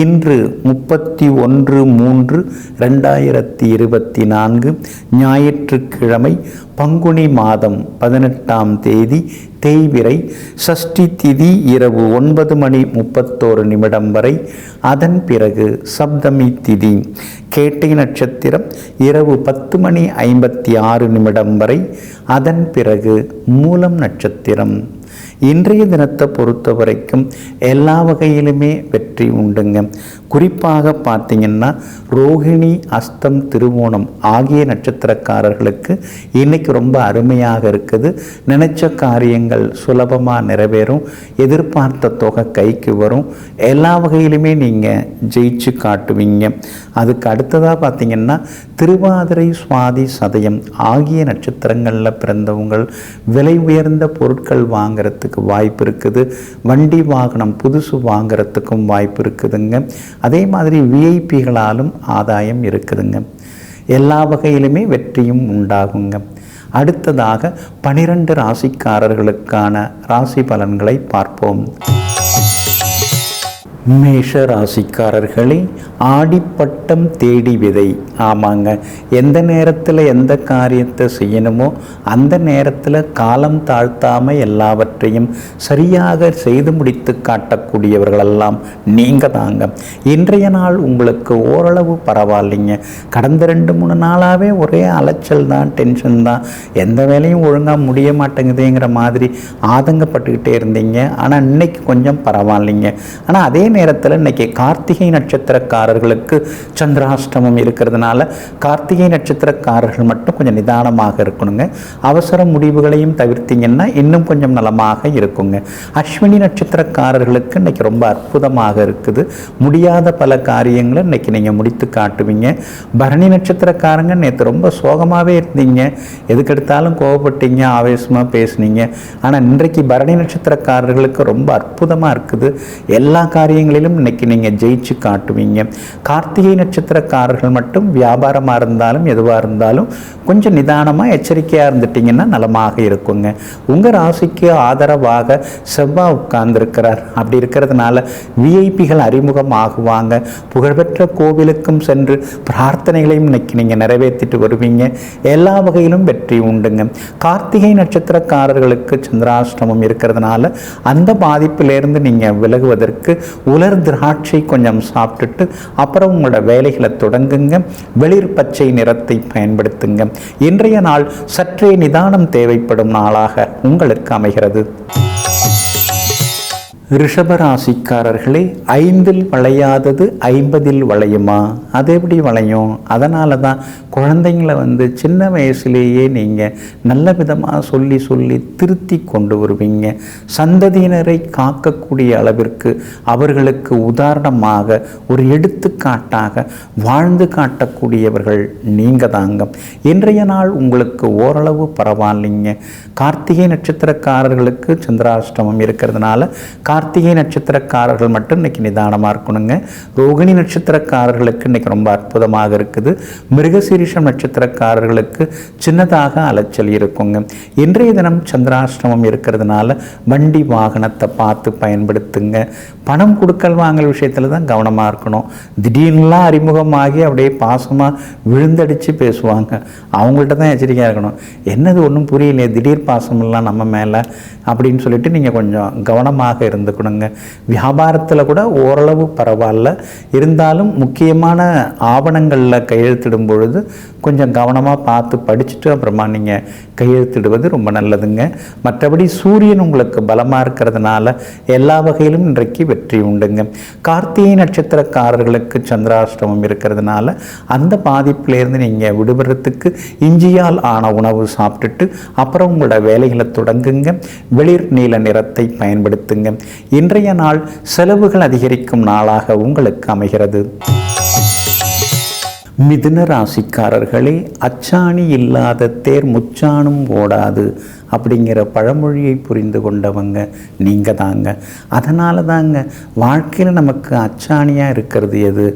இன்று முப்பத்தி ஒன்று மூன்று ரெண்டாயிரத்தி இருபத்தி நான்கு ஞாயிற்றுக்கிழமை பங்குனி மாதம் பதினெட்டாம் தேதி தேய்விரை சஷ்டி திதி இரவு ஒன்பது மணி முப்பத்தோரு நிமிடம் வரை. அதன் பிறகு சப்தமி திதி. கேட்டை நட்சத்திரம் இரவு பத்து மணி ஐம்பத்தி ஆறு நிமிடம் வரை. அதன் பிறகு மூலம் நட்சத்திரம். இன்றைய தினத்தை பொறுத்த வரைக்கும் எல்லா வகையிலுமே வெற்றி உண்டுங்க. குறிப்பாக பார்த்தீங்கன்னா ரோகிணி அஸ்தம் திருவோணம் ஆகிய நட்சத்திரக்காரர்களுக்கு இன்னைக்கு ரொம்ப அருமையாக இருக்குது. நினைச்ச காரியங்கள் சுலபமாக நிறைவேறும். எதிர்பார்த்த தொகை கைக்கு வரும். எல்லா வகையிலுமே நீங்கள் ஜெயிச்சு காட்டுவீங்க. அதுக்கு அடுத்ததாக பார்த்தீங்கன்னா திருவாதிரை சுவாதி சதயம் ஆகிய நட்சத்திரங்களில் பிறந்தவங்கள் விலை உயர்ந்த பொருட்கள் வாங்க வாங்கிறதுக்கு வாய்ப்பு இருக்குது. வண்டி வாகனம் புதுசு வாங்குறதுக்கும் வாய்ப்பு இருக்குதுங்க. அதே மாதிரி விஐபிகளாலும் ஆதாயம் இருக்குதுங்க. எல்லா வகையிலுமே வெற்றியும் உண்டாகுங்க. அடுத்ததாக பனிரெண்டு ராசிக்காரர்களுக்கான ராசி பலன்களை பார்ப்போம். மேஷ ராசிக்காரர்களே ஆடிப்பட்டம் தேடி விதை. ஆமாங்க. எந்த நேரத்தில் எந்த காரியத்தை செய்யணுமோ அந்த நேரத்தில் காலம் தாழ்த்தாமல் எல்லாவற்றையும் சரியாக செய்து முடித்து காட்டக்கூடியவர்களெல்லாம் நீங்கள் தாங்க. இன்றைய நாள் உங்களுக்கு ஓரளவு பரவாயில்லைங்க. கடந்த ரெண்டு மூணு நாளாகவே ஒரே அலைச்சல் தான் டென்ஷன் தான். எந்த வேலையும் ஒழுங்காக முடிய மாட்டேங்குதுங்கிற மாதிரி ஆதங்கப்பட்டுக்கிட்டே இருந்தீங்க. ஆனால் இன்னைக்கு கொஞ்சம் பரவாயில்லைங்க. ஆனால் அதே நேரத்தில் இன்னைக்கு கார்த்திகை நட்சத்திரக்காரர்களுக்கு சந்திராஷ்டமம் இருக்கிறதுனால கார்த்திகை நட்சத்திரக்காரர்கள் மட்டும் கொஞ்சம் நிதானமாக இருக்கணுங்க. அவசர முடிவுகளையும் தவிர்த்திங்கன்னா இன்னும் கொஞ்சம் நலமாக இருக்குங்க. அஸ்வினி நட்சத்திரக்காரர்களுக்கு இன்றைக்கி ரொம்ப அற்புதமாக இருக்குது. முடியாத பல காரியங்களை இன்னைக்கு நீங்கள் முடித்து காட்டுவீங்க. பரணி நட்சத்திரக்காரங்க நேற்று ரொம்ப சோகமாகவே இருந்தீங்க. எதுக்கெடுத்தாலும் கோவப்பட்டீங்க ஆவேசமாக பேசுனீங்க. ஆனால் இன்றைக்கு பரணி நட்சத்திரக்காரர்களுக்கு ரொம்ப அற்புதமாக இருக்குது. எல்லா காரியங்களிலும் இன்றைக்கி நீங்கள் ஜெயிச்சு காட்டுவீங்க. கார்த்திகை நட்சத்திரக்காரர்கள் மட்டும் வியாபாரமாக இருந்தாலும் எதுவாக இருந்தாலும் கொஞ்சம் நிதானமாக எச்சரிக்கையாக இருந்துட்டீங்கன்னா நலமாக இருக்குங்க. உங்கள் ராசிக்கு ஆதரவாக செவ்வாய் உட்கார்ந்துருக்கிறார். அப்படி இருக்கிறதுனால விஐபிகள் அறிமுகம் ஆகுவாங்க புகழ்பெற்ற கோவிலுக்கும் சென்று பிரார்த்தனைகளையும் இன்னைக்கு நீங்கள் நிறைவேற்றிட்டு வருவீங்க. எல்லா வகையிலும் வெற்றி உண்டுங்க. கார்த்திகை நட்சத்திரக்காரர்களுக்கு சந்திராஷ்டமம் இருக்கிறதுனால அந்த பாதிப்பிலிருந்து நீங்கள் விலகுவதற்கு உலர் திராட்சை கொஞ்சம் சாப்பிட்டுட்டு அப்புறம் உங்களோட வேலைகளை தொடங்குங்க. வெளிர் பச்சை நிறத்தை பயன்படுத்துங்க. இன்றைய நாள் சற்றே நிதானம் தேவைப்படும் நாளாக உங்களுக்கு அமைகிறது. ரிஷபராசிக்காரர்களே ஐந்தில் வளையாதது ஐம்பதில் வளையுமா? அது எப்படி வளையும்? அதனால தான் குழந்தைங்களை வந்து சின்ன வயசுலேயே நீங்கள் நல்ல விதமாக சொல்லி சொல்லி திருத்தி கொண்டு வருவீங்க. சந்ததியினரை காக்கக்கூடிய அளவிற்கு அவர்களுக்கு உதாரணமாக ஒரு எடுத்துக்காட்டாக வாழ்ந்து காட்டக்கூடியவர்கள் நீங்கள் தாங்க இன்றைய நாள் உங்களுக்கு ஓரளவு பரவாயில்லைங்க. கார்த்திகை நட்சத்திரக்காரர்களுக்கு சந்திராஷ்டமம் இருக்கிறதுனால கார்த்திகை நட்சத்திரக்காரர்கள் மட்டும் இன்னைக்கு நிதானமாக இருக்கணுங்க. ரோகிணி நட்சத்திரக்காரர்களுக்கு இன்னைக்கு ரொம்ப அற்புதமாக இருக்குது. மிருகசீரிஷம் நட்சத்திரக்காரர்களுக்கு சின்னதாக அலைச்சல் இருக்குங்க. இன்றைய தினம் சந்திராஷ்டிரமம் இருக்கிறதுனால வண்டி வாகனத்தை பார்த்து பயன்படுத்துங்க. பணம் கொடுக்கல் வாங்கல் விஷயத்தில் தான் கவனமாக இருக்கணும். திடீர்னுலாம் அறிமுகமாகி அப்படியே பாசமாக விழுந்தடிச்சு பேசுவாங்க. அவங்கள்ட்ட தான் எச்சரிக்கையாக இருக்கணும். என்னது ஒன்றும் புரியலையே திடீர் பாசமெல்லாம் நம்ம மேலே அப்படின்னு சொல்லிட்டு நீங்கள் கொஞ்சம் கவனமாக இருந்துக்கணுங்க வியாபாரத்தில் கூட ஓரளவு பரவாயில்ல. இருந்தாலும் முக்கியமான ஆவணங்களில் கையெழுத்திடும் பொழுது கொஞ்சம் கவனமாக பார்த்து படிச்சுட்டு அப்புறமா நீங்கள் கையெழுத்திடுவது ரொம்ப நல்லதுங்க. மற்றபடி சூரியன் உங்களுக்கு பலமாக இருக்கிறதுனால எல்லா வகையிலும் இன்றைக்கு வெற்றி உண்டுங்க. கார்த்திகை நட்சத்திரக்காரர்களுக்கு சந்திராஷ்டமம் இருக்கிறதுனால அந்த பாதிப்பிலேருந்து நீங்கள் விடுபடுறதுக்கு இஞ்சியால் ஆன உணவு சாப்பிட்டுட்டு அப்புறம் உங்களோட வேலைகளை தொடங்குங்க. வெளிர் நீல நிறத்தை பயன்படுத்துங்க. இன்றைய நாள் செலவுகள் அதிகரிக்கும் நாளாக உங்களுக்கு அமைகிறது. மிதுன ராசிக்காரர்களே அச்சாணி இல்லாத தேர் முச்சாணும் ஓடாது. அப்படிங்கிற பழமொழியை புரிந்து கொண்டவங்க நீங்கள் தாங்க அதனால தாங்க வாழ்க்கையில் நமக்கு அச்சாணியாக இருக்கிறது எது?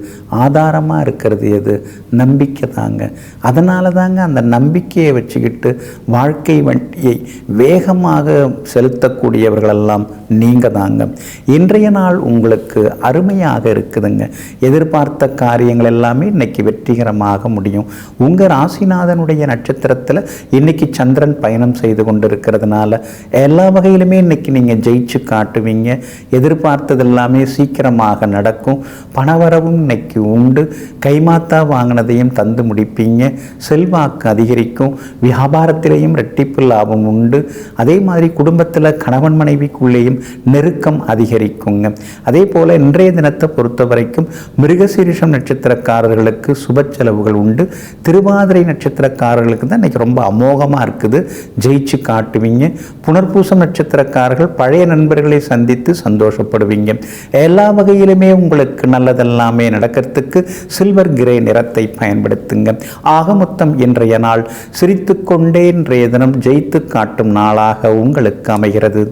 ஆதாரமாக இருக்கிறது எது? நம்பிக்கை தாங்க. அதனால தாங்க அந்த நம்பிக்கையை வச்சுக்கிட்டு வாழ்க்கை வண்டியை வேகமாக செலுத்தக்கூடியவர்களெல்லாம் நீங்கள் தாங்க இன்றைய நாள் உங்களுக்கு அருமையாக இருக்குதுங்க. எதிர்பார்த்த காரியங்கள் எல்லாமே இன்னைக்கு வெற்றிகரமாக முடியும். உங்கள் ராசிநாதனுடைய நட்சத்திரத்தில் இன்னைக்கு சந்திரன் பயணம் செய்து கொண்டு கொண்டு இருக்கிறதுனால எல்லா வகையிலுமே இன்றைக்கி நீங்கள் ஜெயிச்சு காட்டுவீங்க. எதிர்பார்த்தது எல்லாமே சீக்கிரமாக நடக்கும். பணவரவும் இன்னைக்கு உண்டு. கைமாத்தா வாங்கினதையும் தந்து முடிப்பீங்க. செல்வாக்கு அதிகரிக்கும். வியாபாரத்திலேயும் ரெட்டிப்பு லாபம் உண்டு. அதே மாதிரி குடும்பத்தில் கணவன் மனைவிக்குள்ளேயும் நெருக்கம் அதிகரிக்குங்க. அதே போல் இன்றைய தினத்தை பொறுத்த வரைக்கும் மிருகசீரிஷம் நட்சத்திரக்காரர்களுக்கு சுப செலவுகள் உண்டு. திருவாதிரை நட்சத்திரக்காரர்களுக்கு தான் இன்னைக்கு ரொம்ப அமோகமாக இருக்குது. ஜெயிச்சு கா ஆட்டுவீங்க புனர்பூசம் நட்சத்திரக்காரர்கள் பழைய நண்பர்களை சந்தித்து சந்தோஷப்படுவீங்க. எல்லா வகையிலுமே உங்களுக்கு நல்லதெல்லாமே நடக்கிறதுக்கு சில்வர் கிரே நிறத்தை பயன்படுத்துங்க. ஆக மொத்தம் இன்றைய நாள் சிரித்துக்கொண்டே இன்றைய தினம் ஜெயித்து காட்டும் நாளாக உங்களுக்கு அமைகிறது.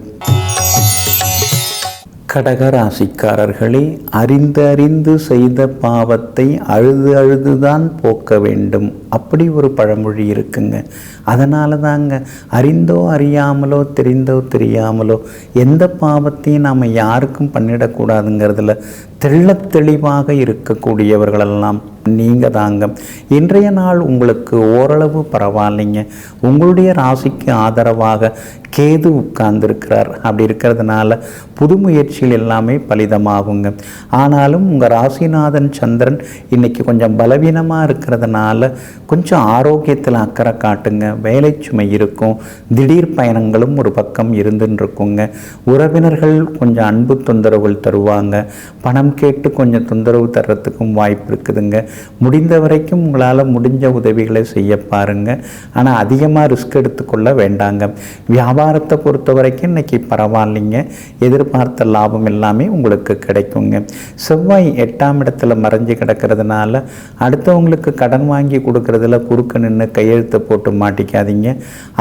கடகராசிக்காரர்களே அறிந்து அறிந்து செய்த பாவத்தை அழுது அழுதுதான் போக்க வேண்டும். அப்படி ஒரு பழமொழி இருக்குங்க. அதனால தாங்க அறிந்தோ அறியாமலோ தெரிந்தோ தெரியாமலோ எந்த பாவத்தையும் நாம் யாருக்கும் பண்ணிடக்கூடாதுங்கிறதுல தெள்ளத் தெளிவாக இருக்கக்கூடியவர்களெல்லாம் நீங்கள் தாங்க இன்றைய நாள் உங்களுக்கு ஓரளவு பரவாயில்லைங்க. உங்களுடைய ராசிக்கு ஆதரவாக கேது உட்கார்ந்துருக்கிறார். அப்படி இருக்கிறதுனால புது முயற்சிகள் எல்லாமே பலிதமாகுங்க. ஆனாலும் உங்கள் ராசிநாதன் சந்திரன் இன்னைக்கு கொஞ்சம் பலவீனமாக இருக்கிறதுனால கொஞ்சம் ஆரோக்கியத்தில் அக்கறை காட்டுங்க. வேலை சுமை இருக்கும். திடீர் பயணங்களும் ஒரு பக்கம் இருந்துன்னு இருக்குங்க உறவினர்கள் கொஞ்சம் அன்பு தொந்தரவுகள் தருவாங்க. பணம் கேட்டு கொஞ்சம் தொந்தரவு தர்றதுக்கும் வாய்ப்பு இருக்குதுங்க. முடிந்த வரைக்கும் உங்களால் முடிஞ்ச உதவிகளை செய்ய பாருங்க. ஆனால் அதிகமாக ரிஸ்க் எடுத்துக்கொள்ள வேண்டாங்க. வியாபாரத்தை பொறுத்த வரைக்கும் இன்னைக்கு பரவாயில்லைங்க. எதிர்பார்த்த லாபம் எல்லாமே உங்களுக்கு கிடைக்குங்க. செவ்வாய் எட்டாம் இடத்துல மறைஞ்சு கிடக்கிறதுனால அடுத்தவங்களுக்கு கடன் வாங்கி கொடுக்கறதுல குறுக்க நின்று கையெழுத்தை போட்டு மாட்டிக்காதீங்க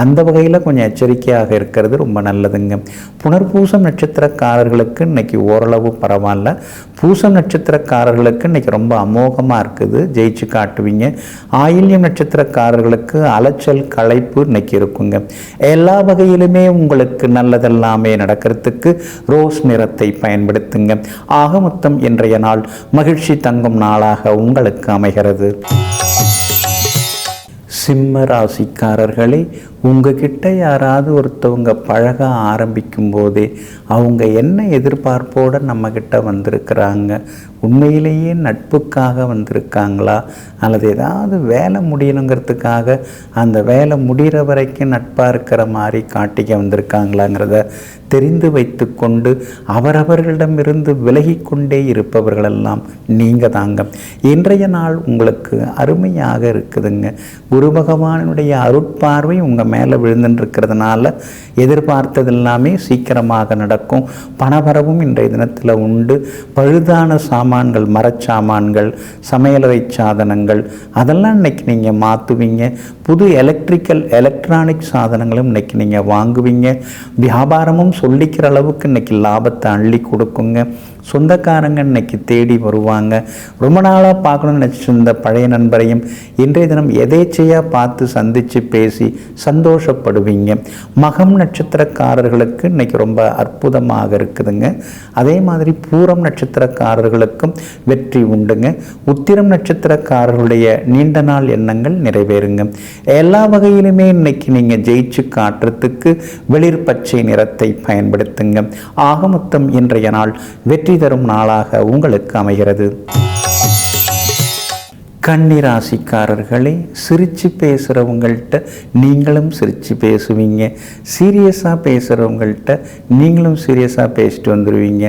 அந்த வகையில் கொஞ்சம் எச்சரிக்கையாக இருக்கிறது ரொம்ப நல்லதுங்க. புனர்பூசம் நட்சத்திரக்காரர்களுக்கு இன்னைக்கு ஓரளவு பரவாயில்ல. பூசம் நட்சத்திரக்காரர்களுக்கு இன்னைக்கு ரொம்ப அமோகமாக இருக்குது. ஜெயிச்சு காட்டுவீங்க. ஆயில்யம் நட்சத்திரக்காரர்களுக்கு அலைச்சல் களைப்பு இன்னைக்கு இருக்குங்க. எல்லா வகையிலுமே உங்களுக்கு நல்லதெல்லாமே நடக்கிறதுக்கு ரோஸ் நிறத்தை பயன்படுத்துங்க. ஆக மொத்தம் இன்றைய நாள் மகிழ்ச்சி தங்கும் நாளாக உங்களுக்கு அமைகிறது. சிம்ம ராசிக்காரர்களே உங்ககிட்ட யாராவது ஒருத்தவங்க பழக ஆரம்பிக்கும் போதே அவங்க என்ன எதிர்பார்ப்போடு நம்மக்கிட்ட வந்திருக்கிறாங்க? உண்மையிலேயே நட்புக்காக வந்திருக்காங்களா? அல்லது ஏதாவது வேலை முடியணுங்கிறதுக்காக அந்த வேலை முடிகிற வரைக்கும் நட்பாக இருக்கிற மாதிரி காட்டிக்க வந்திருக்காங்களாங்கிறத தெரிந்து வைத்து கொண்டு அவரவர்களிடமிருந்து விலகி கொண்டே இருப்பவர்களெல்லாம் நீங்கள் தாங்க. இன்றைய நாள் உங்களுக்கு அருமையாக இருக்குதுங்க. குரு பகவானுடைய அருட்பார்வை உங்கள் மேலே விழுந்துருக்கிறதுனால எதிர்பார்த்தது எல்லாமே சீக்கிரமாக நடக்கும். பணவரவும் இன்றைய தினத்தில் உண்டு. பழுதான சாமான்கள் மரச்சாமான்கள் சமையலறை சாதனங்கள் அதெல்லாம் இன்னைக்கு நீங்கள் மாற்றுவீங்க புது எலக்ட்ரிக்கல் எலக்ட்ரானிக் சாதனங்களும் இன்னைக்கு நீங்கள் வாங்குவீங்க. வியாபாரமும் சொல்லிக்கிற அளவுக்கு இன்னைக்கு லாபத்தை அள்ளி கொடுக்குங்க. சொந்தக்காரங்க இன்னைக்கு தேடி வருவாங்க. ரொம்ப நாளாக பார்க்கணும்னு நினச்சிருந்த பழைய நண்பரையும் இன்றைய தினம் எதேச்சையாக பார்த்து சந்தித்து பேசி சந்தோஷப்படுவீங்க. மகம் நட்சத்திரக்காரர்களுக்கு இன்னைக்கு ரொம்ப அற்புதமாக இருக்குதுங்க. அதே மாதிரி பூரம் நட்சத்திரக்காரர்களுக்கும் வெற்றி உண்டுங்க. உத்திரம் நட்சத்திரக்காரர்களுடைய நீண்ட நாள் எண்ணங்கள் நிறைவேறுங்க. எல்லா வகையிலுமே இன்னைக்கு நீங்கள் ஜெயிச்சு காட்டுறதுக்கு வெளிர் பச்சை நிறத்தை பயன்படுத்துங்க. ஆக மொத்தம் இன்றைய நாள் வெற்றி தரும் நாளாக உங்களுக்கு அமைகிறது. கன்னிராசிக்காரர்களே சிரித்து பேசுகிறவங்கள்ட்ட நீங்களும் சிரித்து பேசுவீங்க. சீரியஸாக பேசுகிறவங்கள்ட்ட நீங்களும் சீரியஸாக பேசிட்டு வந்துடுவீங்க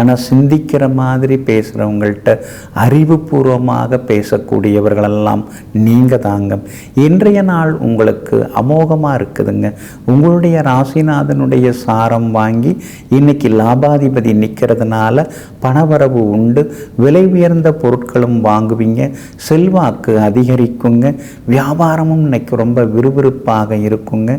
ஆனால் சிந்திக்கிற மாதிரி பேசுகிறவங்கள்ட்ட அறிவுபூர்வமாக பேசக்கூடியவர்களெல்லாம் நீங்கள் தாங்க. இன்றைய நாள் உங்களுக்கு அமோகமாக இருக்குதுங்க. உங்களுடைய ராசிநாதனுடைய சாரம் வாங்கி இன்னைக்கு லாபாதிபதி நிற்கிறதுனால பணவரவு உண்டு. விலை உயர்ந்த பொருட்களும் வாங்குவீங்க. செல்வாக்கு அதிகரிக்குங்க. வியாபாரமும் இன்னைக்கு ரொம்ப விறுவிறுப்பாக இருக்குங்க.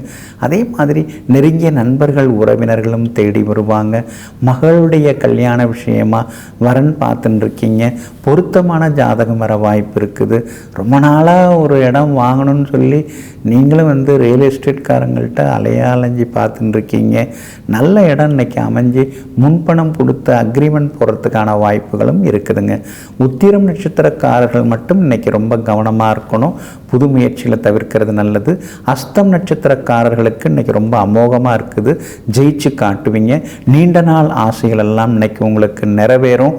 அதே மாதிரி நெருங்கிய நண்பர்கள் உறவினர்களும் தேடி வருவாங்க. மகளுடைய கல்யாண விஷயமா வரன் பார்த்துட்டு இருக்கீங்க. பொருத்தமான ஜாதகம் வர வாய்ப்பு இருக்குது. ரொம்ப நாளாக ஒரு இடம் வாங்கணும்னு சொல்லி நீங்களும் வந்து ரியல் எஸ்டேட்காரங்கள்ட்ட அலையாலஞ்சி பார்த்துட்டு இருக்கீங்க. நல்ல இடம் இன்னைக்கு அமைஞ்சு முன்பணம் கொடுத்து அக்ரிமெண்ட் போடுறதுக்கான வாய்ப்புகளும் இருக்குதுங்க. உத்திரம் நட்சத்திரக்காரர்கள் மட்டும் இன்னைக்கு ரொம்ப கவனமாக இருக்கணும். புது முயற்சிகளை தவிர்க்கிறது நல்லது. அஸ்தம் நட்சத்திரக்காரர்களுக்கு இன்னைக்கு ரொம்ப அமோகமாக இருக்குது. ஜெயிச்சு காட்டுவீங்க. நீண்ட நாள் ஆசைகள் எல்லாம் இன்னைக்கு உங்களுக்கு நிறைவேறும்.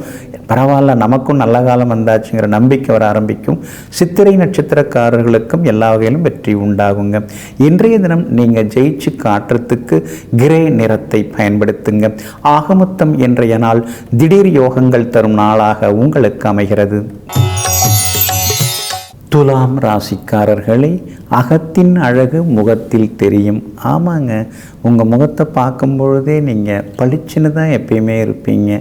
பரவாயில்ல நமக்கும் நல்ல காலம் வந்தாச்சுங்கிற நம்பிக்கை வர ஆரம்பிக்கும். சித்திரை நட்சத்திரக்காரர்களுக்கும் எல்லா வகையிலும் வெற்றி உண்டாகுங்க. இன்றைய தினம் நீங்கள் ஜெயிச்சு காட்டுறதுக்கு கிரே நிறத்தை பயன்படுத்துங்க. ஆகமொத்தம் இன்றைய நாள் திடீர் யோகங்கள் தரும் நாளாக உங்களுக்கு அமைகிறது. துலாம் ராசிக்காரர்களே அகத்தின் அழகு முகத்தில் தெரியும். ஆமாங்க உங்கள் முகத்தை பார்க்கும் பொழுதே நீங்கள் பளிச்சுன்னு தான் எப்பயுமே இருப்பீங்க.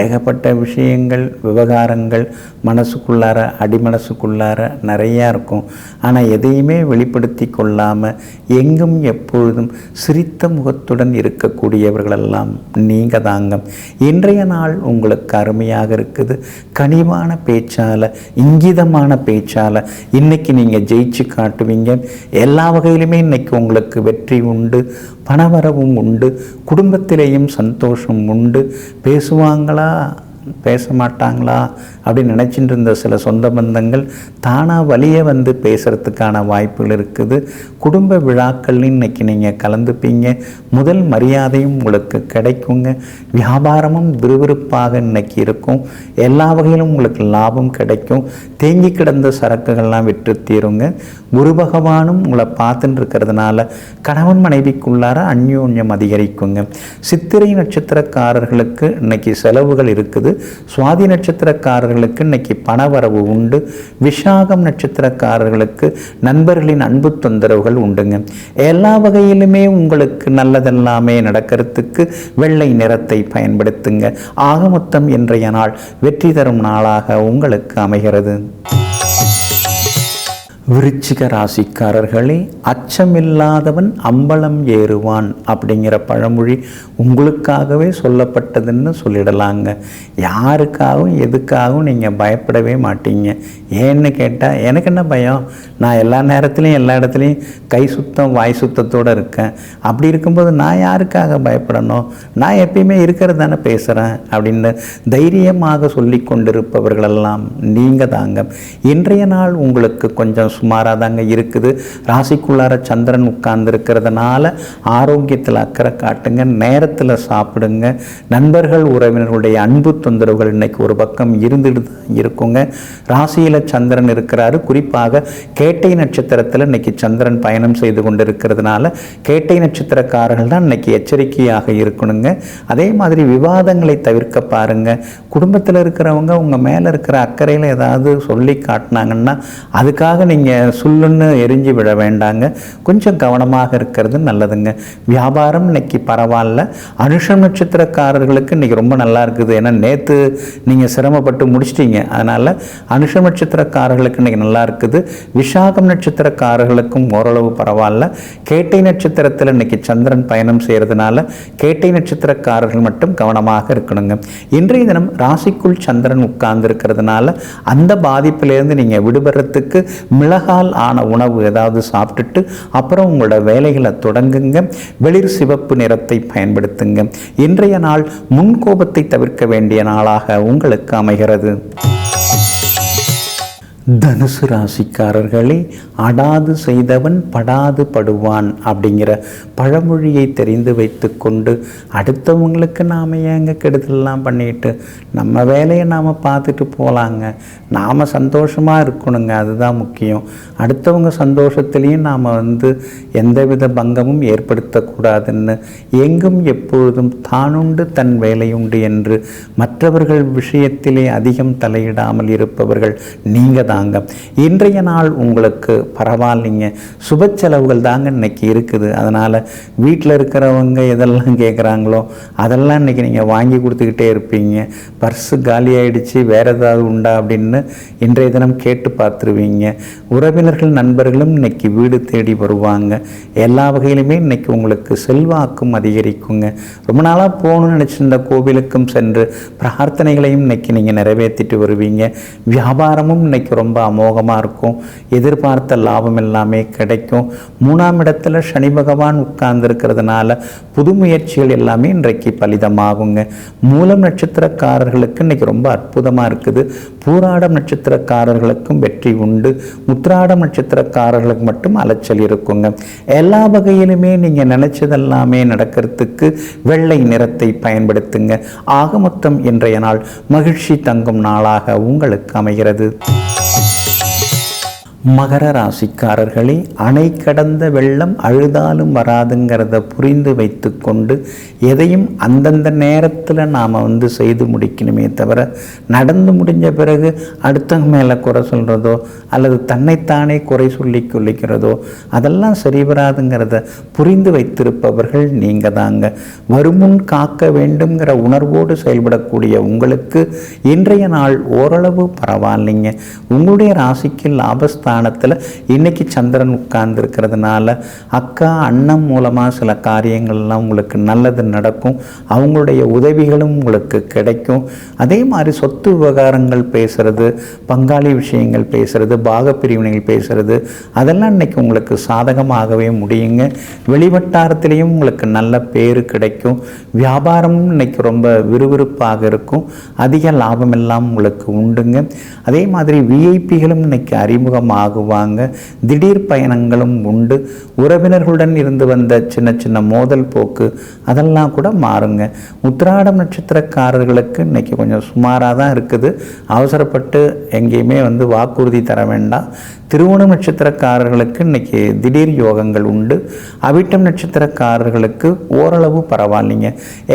ஏகப்பட்ட விஷயங்கள் விவகாரங்கள் மனசுக்குள்ளார அடிமனசுக்குள்ளார நிறையா இருக்கும். ஆனால் எதையுமே வெளிப்படுத்தி கொள்ளாமல் எங்கும் எப்பொழுதும் சிரித்த முகத்துடன் இருக்கக்கூடியவர்களெல்லாம் நீங்கள் தாங்க. இன்றைய நாள் உங்களுக்கு அருமையாக இருக்குது. கனிவான பேச்சால் இங்கிதமான பேச்சால் இன்றைக்கி நீங்கள் ஜெயிச்சு காட்டுவீங்க. எல்லா வகையிலுமே இன்றைக்கி உங்களுக்கு வெற்றி உண்டு. பணவரவும் உண்டு குடும்பத்திலேயும் சந்தோஷம் உண்டு. பேசுவாங்களா? பேச மாட்டாங்களா அப்படின்னு நினச்சிட்டு இருந்த சில சொந்த பந்தங்கள் தானாக வழியே வந்து பேசுகிறதுக்கான வாய்ப்புகள் இருக்குது. குடும்ப விழாக்கள் இன்னைக்கு நீங்கள் கலந்துப்பீங்க. முதல் மரியாதையும் உங்களுக்கு கிடைக்குங்க. வியாபாரமும் விறுவிறுப்பாக இன்னைக்கு இருக்கும். எல்லா வகையிலும் உங்களுக்கு லாபம் கிடைக்கும். தேங்கி கிடந்த சரக்குகள்லாம் விற்று தீருங்க. குரு பகவானும் உங்களை பார்த்துட்டு இருக்கிறதுனால கணவன் மனைவிக்குள்ளார அந்யோன்யம் அதிகரிக்குங்க. சித்திரை நட்சத்திரக்காரர்களுக்கு இன்னைக்கு செலவுகள் இருக்குது. சுவாதி நட்சத்திரக்காரர்களுக்கு இன்னைக்கு பணவரவு உண்டு. விஷாகம் நட்சத்திரக்காரர்களுக்கு நண்பர்களின் அன்பு தொந்தரவுகள் உண்டுங்க. எல்லா வகையிலுமே உங்களுக்கு நல்லதெல்லாமே நடக்கிறதுக்கு வெள்ளை நிறத்தை பயன்படுத்துங்க. ஆக மொத்தம் இன்றைய நாள் வெற்றி தரும் நாளாக உங்களுக்கு அமைகிறது. விருச்சிக ராசிக்காரர்களே அச்சமில்லாதவன் அம்பலம் ஏறுவான் அப்படிங்கிற பழமொழி உங்களுக்காகவே சொல்லப்பட்டதுன்னு சொல்லிடலாங்க. யாருக்காகவும் எதுக்காகவும் நீங்கள் பயப்படவே மாட்டீங்க. ஏன்னு கேட்டால் எனக்கு என்ன பயம்? நான் எல்லா நேரத்துலையும் எல்லா இடத்துலையும் கை சுத்தம் வாய் சுத்தத்தோடு இருக்கேன். அப்படி இருக்கும்போது நான் யாருக்காக பயப்படணும்? நான் எப்பயுமே இருக்கிறது தானே பேசுகிறேன் அப்படின்னு தைரியமாக சொல்லி கொண்டிருப்பவர்களெல்லாம் நீங்கள் தாங்க இன்றைய நாள் உங்களுக்கு கொஞ்சம் சுமாராக தாங்க இருக்குது. ராசிக்குள்ளார சந்திரன் உட்கார்ந்து இருக்கிறதுனால ஆரோக்கியத்தில் அக்கறை காட்டுங்க. நேரத்தில் சாப்பிடுங்க. நண்பர்கள் உறவினர்களுடைய அன்பு தொந்தரவுகள் இன்னைக்கு ஒரு பக்கம் இருந்துட்டு தான் இருக்குங்க. ராசியில் சந்திரன் இருக்கிறாரு. குறிப்பாக கேட்டை நட்சத்திரத்தில் இன்னைக்கு சந்திரன் பயணம் செய்து கொண்டிருக்கிறதுனால கேட்டை நட்சத்திரக்காரர்கள் தான் இன்னைக்கு எச்சரிக்கையாக இருக்கணுங்க. அதே மாதிரி விவாதங்களை தவிர்க்க பாருங்க. குடும்பத்தில் இருக்கிறவங்க உங்கள் மேலே இருக்கிற அக்கறையில் ஏதாவது சொல்லி காட்டினாங்கன்னா அதுக்காக நீங்கள் சொல்லுன்னு எரிஞ்சு விட வேண்டாங்க. கொஞ்சம் கவனமாக இருக்கிறது நல்லதுங்க. வியாபாரம் இன்னைக்கு பரவாயில்ல. அனுஷம் நட்சத்திரக்காரர்களுக்கு இன்னைக்கு ரொம்ப நல்லா இருக்குது. ஏன்னா நேற்று நீங்கள் சிரமப்பட்டு முடிச்சிட்டீங்க. அதனால் அனுஷம் நட்சத்திரக்காரர்களுக்கு இன்னைக்கு நல்லா இருக்குது. விஷாகம் நட்சத்திரக்காரர்களுக்கும் ஓரளவு பரவாயில்ல. கேட்டை நட்சத்திரத்தில் இன்னைக்கு சந்திரன் பயணம் செய்கிறதுனால கேட்டை நட்சத்திரக்காரர்கள் மட்டும் கவனமாக இருக்கணுங்க. இன்றைய தினம் ராசிக்குள் சந்திரன் உட்கார்ந்து இருக்கிறதுனால அந்த பாதிப்பிலேருந்து நீங்கள் விடுபடுறதுக்கு மிளகால் ஆன உணவு ஏதாவது சாப்பிட்டுட்டு அப்புறம் உங்களோட வேலைகளை தொடங்குங்க. வெளிர் சிவப்பு நிறத்தை பயன்படுத்துங்க. இன்றைய நாள் முன்கோபத்தை தவிர்க்க வேண்டிய நாளாக உங்களுக்கு அமைகிறது. தனுசு ராசிக்காரர்களே அடாது செய்தவன் படாது படுவான் அப்படிங்கிற பழமொழியை தெரிந்து வைத்துக்கொண்டு அடுத்தவங்களுக்கு நாம் ஏங்க கெடுதலெலாம் பண்ணிட்டு நம்ம வேலையை நாம் பார்த்துட்டு போகலாங்க நாம் சந்தோஷமாக இருக்கணுங்க அதுதான் முக்கியம். அடுத்தவங்க சந்தோஷத்துலேயும் நாம் வந்து எந்தவித பங்கமும் ஏற்படுத்தக்கூடாதுன்னு எங்கும் எப்பொழுதும் தானுண்டு தன் வேலையுண்டு என்று மற்றவர்கள் விஷயத்திலே அதிகம் தலையிடாமல் இருப்பவர்கள் நீங்கள் தாங்க இன்றைய நாள் உங்களுக்கு பரவாயில்லைங்க சுப செலவுகள் தாங்க இன்னைக்கு இருக்குது. அதனால் வீட்டில் இருக்கிறவங்க எதெல்லாம் கேட்குறாங்களோ அதெல்லாம் இன்னைக்கு நீங்கள் வாங்கி கொடுத்துக்கிட்டே இருப்பீங்க. பர்ஸு காலி ஆயிடுச்சு வேறு ஏதாவது உண்டா அப்படின்னு இன்றைய தினம் கேட்டு பார்த்துருவீங்க. உறவினர்கள் நண்பர்களும் இன்னைக்கு வீடு தேடி வருவாங்க. எல்லா வகையிலுமே இன்னைக்கு உங்களுக்கு செல்வாக்கும் அதிகரிக்குங்க. ரொம்ப நாளாக போகணும்னு நினச்சிருந்த கோவிலுக்கும் சென்று பிரார்த்தனைகளையும் இன்னைக்கு நீங்கள் நிறைவேற்றிட்டு வருவீங்க. வியாபாரமும் இன்னைக்கு ரொம்ப ரொம்ப அமோகமாக இருக்கும். எதிர்பார்த்த லாபம் எல்லாமே கிடைக்கும். மூணாம் இடத்துல சனி பகவான் உட்கார்ந்துருக்கிறதுனால புது முயற்சிகள் எல்லாமே இன்றைக்கு பலிதமாகுங்க. மூலம் நட்சத்திரக்காரர்களுக்கு இன்னைக்கு ரொம்ப அற்புதமாக இருக்குது. பூராடம் நட்சத்திரக்காரர்களுக்கும் வெற்றி உண்டு. உத்திராடம் நட்சத்திரக்காரர்களுக்கு மட்டும் அலைச்சல் இருக்குங்க. எல்லா வகையிலுமே நீங்கள் நினைச்சதெல்லாமே நடக்கிறதுக்கு வெள்ளை நிறத்தை பயன்படுத்துங்க. ஆக மொத்தம் இன்றைய நாள் மகிழ்ச்சி தங்கும் நாளாக உங்களுக்கு அமைகிறது. மகர ராசிக்காரர்களே அணை கடந்த வெள்ளம் அழுதாலும் வராதுங்கிறத புரிந்து வைத்துக்கொண்டு எதையும் அந்தந்த நேரத்தில் நாம் வந்து செய்து முடிக்கணுமே தவிர நடந்து முடிஞ்ச பிறகு அடுத்தவங்க மேலே குறை சொல்கிறதோ அல்லது தன்னைத்தானே குறை சொல்லி கொள்ளிக்கிறதோ அதெல்லாம் சரி வராதுங்கிறத புரிந்து வைத்திருப்பவர்கள் நீங்கள் தாங்க. வருமுன் காக்க வேண்டுங்கிற உணர்வோடு செயல்படக்கூடிய உங்களுக்கு இன்றைய நாள் ஓரளவு பரவாயில்லைங்க. உங்களுடைய ராசிக்கு ஸ்தானத்தில் இன்னைக்கு சந்திரன் உட்கார்ந்து இருக்கிறதுனால அக்கா அண்ணன் மூலமாக சில காரியங்கள்லாம் உங்களுக்கு நல்லது நடக்கும். அவங்களுடைய உதவிகளும் உங்களுக்கு கிடைக்கும். அதே மாதிரி சொத்து விவகாரங்கள் பேசுறது பங்காளி விஷயங்கள் பேசுறது பாக பிரிவினைகள் பேசுறது அதெல்லாம் இன்னைக்கு உங்களுக்கு சாதகமாகவே முடியுங்க. வெளிவட்டாரத்திலையும் உங்களுக்கு நல்ல பேர் கிடைக்கும். வியாபாரமும் இன்னைக்கு ரொம்ப விறுவிறுப்பாக இருக்கும். அதிக லாபம் எல்லாம் உங்களுக்கு உண்டுங்க. அதே மாதிரி விஐபிகளும் இன்னைக்கு ஆகுவாங்க. திடீர் பயணங்களும் உண்டு. உறவினர்களுடன் இருந்து வந்த சின்ன சின்ன மோதல் போக்கு அதெல்லாம் கூட மாறுங்க. உத்திராடம் நட்சத்திரக்காரர்களுக்கு இன்றைக்கி கொஞ்சம் சுமாராக தான் இருக்குது. அவசரப்பட்டு எங்கேயுமே வந்து வாக்குறுதி தர வேண்டாம். திருவோணம் நட்சத்திரக்காரர்களுக்கு இன்னைக்கு திடீர் யோகங்கள் உண்டு. அவிட்டம் நட்சத்திரக்காரர்களுக்கு ஓரளவு பரவாயில்லைங்க.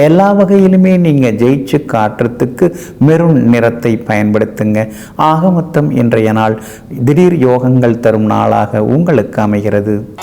எல்லா வகையிலுமே நீங்கள் ஜெயிச்சு காட்டுறதுக்கு மெருண் நிறத்தை பயன்படுத்துங்க. ஆக மொத்தம் இன்றைய நாள் திடீர் யோகங்கள் தரும் நாளாக உங்களுக்கு அமைகிறது.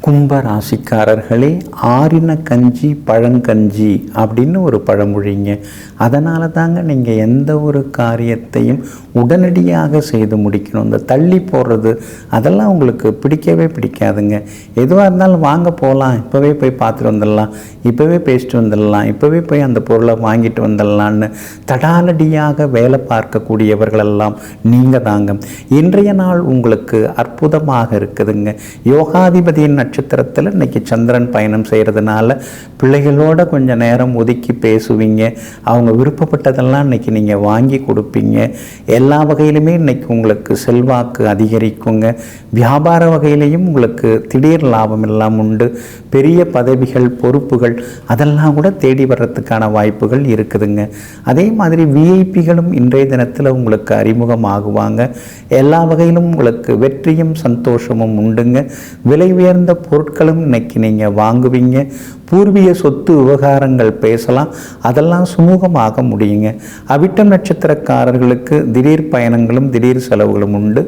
கும்ப ராசிக்காரர்களே ஆறின கஞ்சி பழங்கஞ்சி அப்படின்னு ஒரு பழமொழிங்க. அதனால தாங்க நீங்கள் எந்த ஒரு காரியத்தையும் உடனடியாக செய்து முடிக்கணும். இந்த தள்ளி போடுறது அதெல்லாம் உங்களுக்கு பிடிக்கவே பிடிக்காதுங்க. எதுவாக இருந்தாலும் வாங்க போகலாம். இப்போவே போய் பார்த்துட்டு வந்துடலாம். இப்போவே பேசிட்டு வந்துடலாம். இப்போவே போய் அந்த பொருளை வாங்கிட்டு வந்துடலான்னு தடாலடியாக வேலை பார்க்கக்கூடியவர்களெல்லாம் நீங்கள் தாங்க இன்றைய நாள் உங்களுக்கு அற்புதமாக இருக்குதுங்க. யோகாதிபதியின் நட்சத்திரத்தில் இன்றைக்கி சந்திரன் பயணம் செய்கிறதுனால பிள்ளைகளோட கொஞ்சம் நேரம் ஒதுக்கி பேசுவீங்க. அவங்க விருப்பப்பட்டதெல்லாம் இன்னைக்கு நீங்கள் வாங்கி கொடுப்பீங்க. எல்லா வகையிலுமே இன்றைக்கி உங்களுக்கு செல்வாக்கு அதிகரிக்குங்க. வியாபார வகையிலையும் உங்களுக்கு திடீர் லாபம் எல்லாம் உண்டு. பெரிய பதவிகள் பொறுப்புகள் அதெல்லாம் கூட தேடி வர்றதுக்கான வாய்ப்புகள் இருக்குதுங்க. அதே மாதிரி விஐபிகளும் இன்றைய தினத்தில் உங்களுக்கு அறிமுகமாகுவாங்க. எல்லா வகையிலும் உங்களுக்கு வெற்றியும் சந்தோஷமும் உண்டுங்க. விலை உயர்ந்த பொருட்களும் இன்னைக்கு நீங்கள் வாங்குவீங்க. பூர்வீக சொத்து விவகாரங்கள் பேசலாம் அதெல்லாம் சுமூகமாக முடியுங்க. அவிட்டம் நட்சத்திரக்காரர்களுக்கு திடீர் பயணங்களும் திடீர் செலவுகளும் உண்டு.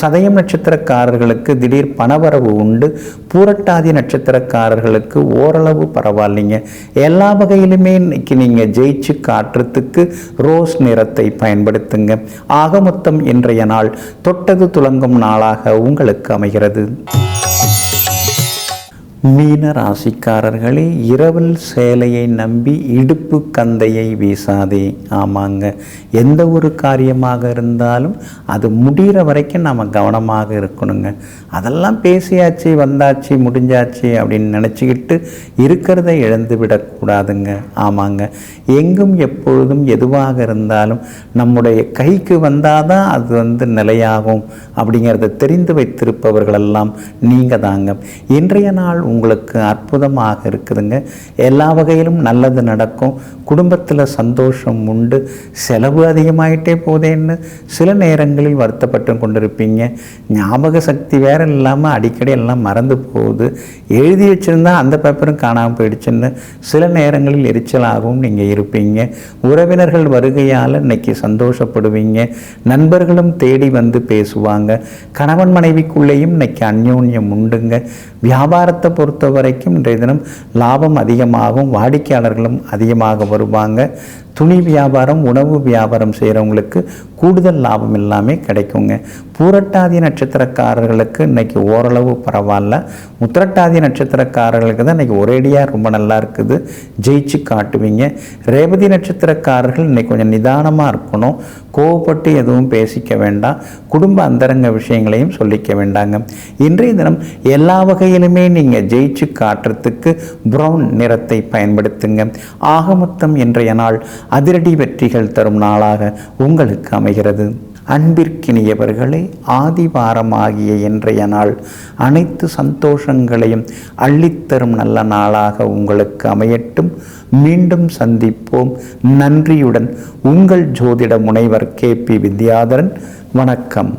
சதயம் நட்சத்திரக்காரர்களுக்கு திடீர் பணவரவு உண்டு. பூரட்டாதி நட்சத்திரக்காரர்களுக்கு ஓரளவு பரவாயில்லைங்க. எல்லா வகையிலுமே இன்னைக்கு நீங்கள் ஜெயிச்சு காட்டுறதுக்கு ரோஸ் நிறத்தை பயன்படுத்துங்க. ஆக மொத்தம் இன்றைய நாள் தொட்டது துலங்கும் நாளாக உங்களுக்கு அமைகிறது. மீன ராசிக்காரர்களே இரவல் சேலையை நம்பி இடுப்பு கந்தையை வீசாதே. ஆமாங்க. எந்த ஒரு காரியமாக இருந்தாலும் அது முடிகிற வரைக்கும் நாம் கவனமாக இருக்கணுங்க. அதெல்லாம் பேசியாச்சு வந்தாச்சு முடிஞ்சாச்சு அப்படின்னு நினச்சிக்கிட்டு இருக்கிறத இழந்து விடக்கூடாதுங்க. ஆமாங்க. எங்கும் எப்பொழுதும் எதுவாக இருந்தாலும் நம்முடைய கைக்கு வந்தால் தான் அது வந்து நிலையாகும் அப்படிங்கிறத தெரிந்து வைத்திருப்பவர்களெல்லாம் நீங்கள் தாங்க இன்றைய நாள் உங்களுக்கு அற்புதமாக இருக்குதுங்க. எல்லா வகையிலும் நல்லது நடக்கும். குடும்பத்தில் சந்தோஷம் உண்டு. செலவு அதிகமாயிட்டே போதேன்னு சில நேரங்களில் வருத்தப்பட்டு கொண்டிருப்பீங்க. ஞாபக சக்தி வேற இல்லாமல் அடிக்கடி எல்லாம் மறந்து போகுது. எழுதி வச்சுருந்தா அந்த பேப்பரும் காணாமல் போயிடுச்சுன்னு சில நேரங்களில் எரிச்சலாகவும் நீங்கள் இருப்பீங்க. உறவினர்கள் வருகையால் இன்னைக்கு சந்தோஷப்படுவீங்க. நண்பர்களும் தேடி வந்து பேசுவாங்க. கணவன் மனைவிக்குள்ளேயும் இன்னைக்கு அந்யோன்யம் உண்டுங்க. வியாபாரத்தை பொறுத்த வரைக்கும் இன்றைய தினம் லாபம் அதிகமாகும் வாடிக்கையாளர்களும் அதிகமாக வருவாங்க. துணி வியாபாரம் உணவு வியாபாரம் செய்கிறவங்களுக்கு கூடுதல் லாபம் எல்லாமே கிடைக்குங்க. பூரட்டாதி நட்சத்திரக்காரர்களுக்கு இன்னைக்கு ஓரளவு பரவாயில்ல. உத்திரட்டாதி நட்சத்திரக்காரர்களுக்கு தான் இன்றைக்கி ஒரேடியாக ரொம்ப நல்லா இருக்குது. ஜெயிச்சு காட்டுவீங்க. ரேவதி நட்சத்திரக்காரர்கள் இன்றைக்கி கொஞ்சம் நிதானமாக இருக்கணும். கோவப்பட்டு எதுவும் பேசிக்க வேண்டாம். குடும்ப அந்தரங்க விஷயங்களையும் சொல்லிக்க வேண்டாங்க. இன்றைய தினம் எல்லா வகையிலுமே நீங்கள் ஜெயிச்சு காட்டுறதுக்கு ப்ரௌன் நிறத்தை பயன்படுத்துங்க. ஆகமொத்தம் இன்றைய நாள் அதிரடி வெற்றிகள் தரும் நாளாக உங்களுக்கு அமைகிறது. அன்பிற்கினியவர்களே ஆதிவாரமாகிய இன்றைய நாள் அனைத்து சந்தோஷங்களையும் அள்ளித்தரும் நல்ல நாளாக உங்களுக்கு அமையட்டும். மீண்டும் சந்திப்போம். நன்றியுடன் உங்கள் ஜோதிட முனைவர் கே பி வித்யாதரன். வணக்கம்.